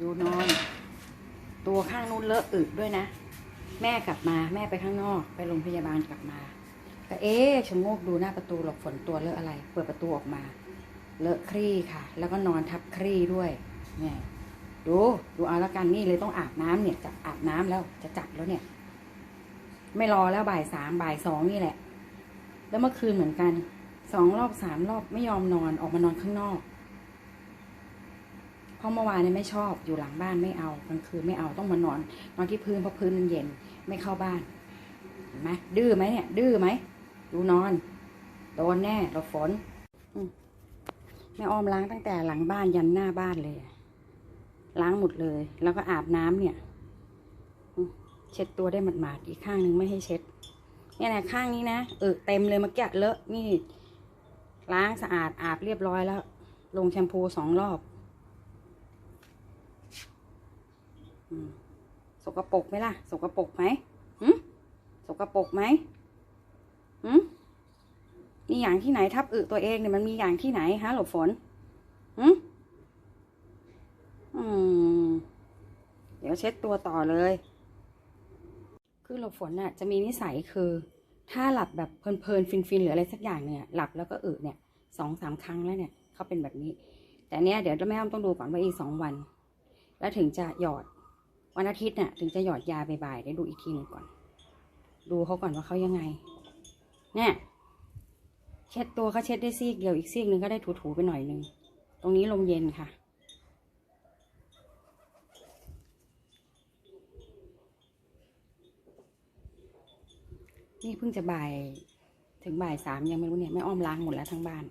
ดูนอน ตัวข้างนู้นเลอะอึด้วยนะ แม่กลับมาแม่ไปข้างนอก ไปโรงพยาบาลกลับมา ก็เอ๊ะชะโงกดูหน้าประตูหลบฝนตัวเลอะอะไร เปิดประตูออกมา เลอะครี่ค่ะ แล้วก็นอนทับครี่ด้วยเนี่ยดูดูเอาละกันนี่เลยต้องอาบน้ำเนี่ยจะอาบน้ำแล้วจะจับแล้วเนี่ย ไม่รอแล้วบ่ายสามบ่ายสองนี่แหละ แล้วเมื่อคืนเหมือนกันสองรอบสามรอบไม่ยอมนอนออกมานอนข้างนอก เพราะเมื่อวานเนี่ยไม่ชอบอยู่หลังบ้านไม่เอากลางคืนไม่เอาต้องมานอน นอนที่พื้นเพราะพื้นมันเย็นไม่เข้าบ้านเห็นไหมดื้อไหมเนี่ย ดื้อไหมดูนอนโดนแน่เราฝนแม่อ้อมล้างตั้งแต่หลังบ้านยันหน้าบ้านเลยล้างหมดเลย แล้วก็อาบน้ำเนี่ยเช็ดตัวได้หมาดๆอีกข้างหนึ่งไม่ให้เช็ดเนี่ยนะข้างนี้นะเออเต็มเลยเมื่อกี้เลอะนี่ ล้างสะอาดอาบเรียบร้อยแล้ว ลงแชมพูสองรอบอืม สกปรกไหมล่ะ สกปรกไหมหืมสกปรกไหมหืมมีอย่างที่ไหนทับอึตัวเองเนี่ยมันมีอย่างที่ไหนฮะหลบฝนหืมอืม เดี๋ยวเช็ดตัวต่อเลย คือหลบฝนน่ะ จะมีนิสัยคือ ถ้าหลับแบบเพลินๆฟินๆหรืออะไรสักอย่างเนี่ย หลับแล้วก็อึเนี่ยสองสามครั้งแล้วเนี่ยเขาเป็นแบบนี้ แต่เนี้ยเดี๋ยวแม่อ้อมต้องดูก่อนว่าอีกสองวัน แล้วถึงจะหยอด วันอาทิตย์เนี่ยถึงจะหยอดยาบ่ายๆได้ดูอีกทีหนึ่งก่อน ดูเขาก่อนว่าเขายังไงเนี่ยเช็ดตัวก็เช็ดได้ซีกเดียวอีกซีกหนึ่งก็ได้ถูๆไปหน่อยหนึ่งตรงนี้ลมเย็นค่ะ นี่เพิ่งจะบ่ายถึงบ่ายสามยังไม่รู้เนี่ยแม่อ้อมล้างหมดแล้วทั้งบ้าน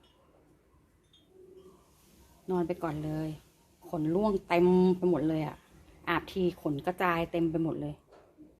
นอนไปก่อนเลย ขนร่วงเต็มไปหมดเลยอะ่ะ อาบทีขนกระจายเต็มไปหมดเลย